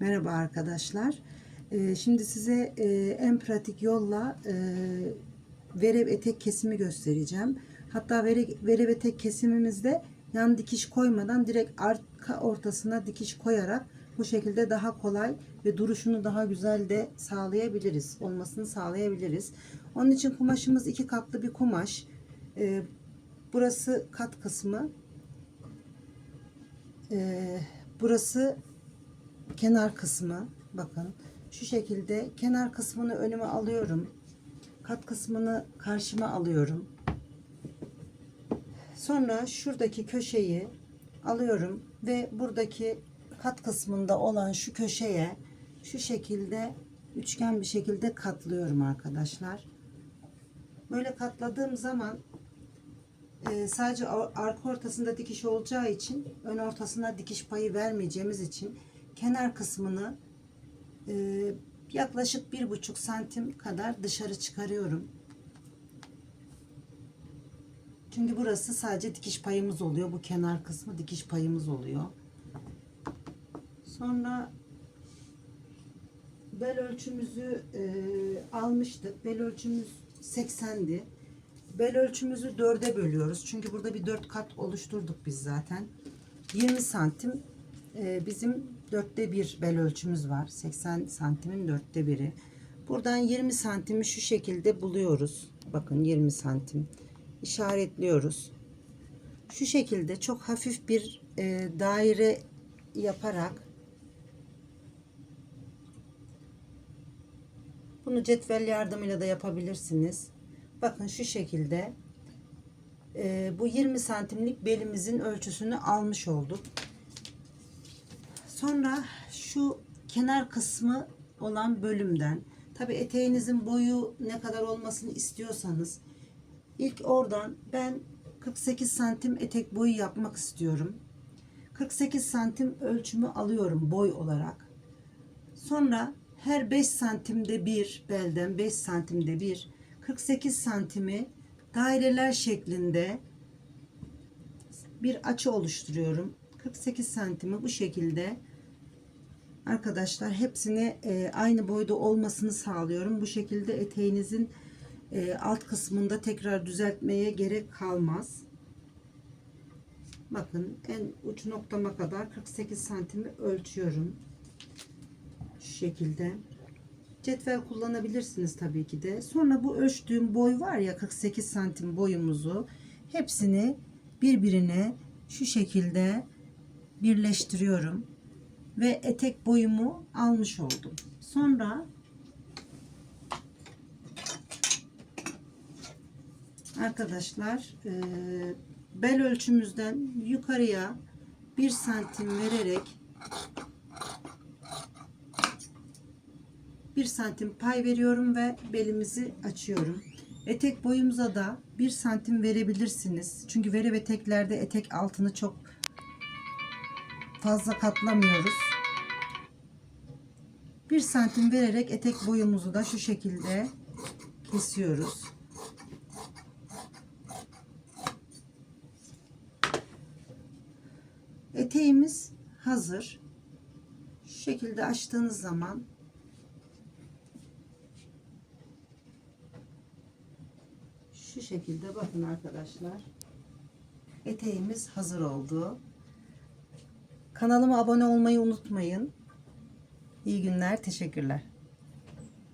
Merhaba arkadaşlar. Ee, şimdi size e, en pratik yolla e, verev etek kesimi göstereceğim. Hatta vere, verev etek kesimimizde yan dikiş koymadan direkt arka ortasına dikiş koyarak bu şekilde daha kolay ve duruşunu daha güzel de sağlayabiliriz. Olmasını sağlayabiliriz. Onun için kumaşımız iki katlı bir kumaş. Ee, burası kat kısmı. Ee, burası kenar kısmı bakın şu şekilde kenar kısmını önüme alıyorum. Kat kısmını karşıma alıyorum. Sonra şuradaki köşeyi alıyorum ve buradaki kat kısmında olan şu köşeye şu şekilde üçgen bir şekilde katlıyorum arkadaşlar. Böyle katladığım zaman e, sadece ar- arka ortasında dikiş olacağı için ön ortasına dikiş payı vermeyeceğimiz için kenar kısmını e, yaklaşık bir buçuk santim kadar dışarı çıkarıyorum. Çünkü burası sadece dikiş payımız oluyor. Bu kenar kısmı dikiş payımız oluyor. Sonra bel ölçümüzü e, almıştık. Bel ölçümüz 80'di. Bel ölçümüzü dörde bölüyoruz. Çünkü burada bir dört kat oluşturduk biz zaten. 20 santim e, bizim dörtte bir bel ölçümüz var. 80 santimin dörtte biri. Buradan 20 santimi şu şekilde buluyoruz. Bakın 20 santim işaretliyoruz. Şu şekilde çok hafif bir e, daire yaparak bunu cetvel yardımıyla da yapabilirsiniz. Bakın şu şekilde e, bu 20 santimlik belimizin ölçüsünü almış olduk. Sonra şu kenar kısmı olan bölümden tabi eteğinizin boyu ne kadar olmasını istiyorsanız ilk oradan ben 48 santim etek boyu yapmak istiyorum. 48 santim ölçümü alıyorum boy olarak. Sonra her 5 santimde bir belden 5 santimde bir 48 santimi daireler şeklinde bir açı oluşturuyorum. 48 santimi bu şekilde arkadaşlar hepsini e, aynı boyda olmasını sağlıyorum. Bu şekilde eteğinizin e, alt kısmında tekrar düzeltmeye gerek kalmaz. Bakın en uç noktama kadar 48 santimi ölçüyorum. Şu şekilde. Cetvel kullanabilirsiniz tabii ki de. Sonra bu ölçtüğüm boy var ya 48 santim boyumuzu hepsini birbirine şu şekilde birleştiriyorum ve etek boyumu almış oldum. Sonra arkadaşlar e, bel ölçümüzden yukarıya bir santim vererek bir santim pay veriyorum ve belimizi açıyorum. Etek boyumuza da bir santim verebilirsiniz. Çünkü vere ve teklerde etek altını çok fazla katlamıyoruz. Bir santim vererek etek boyumuzu da şu şekilde kesiyoruz. Eteğimiz hazır. Şu şekilde açtığınız zaman şu şekilde bakın arkadaşlar. Eteğimiz hazır oldu. Kanalıma abone olmayı unutmayın. İyi günler, teşekkürler.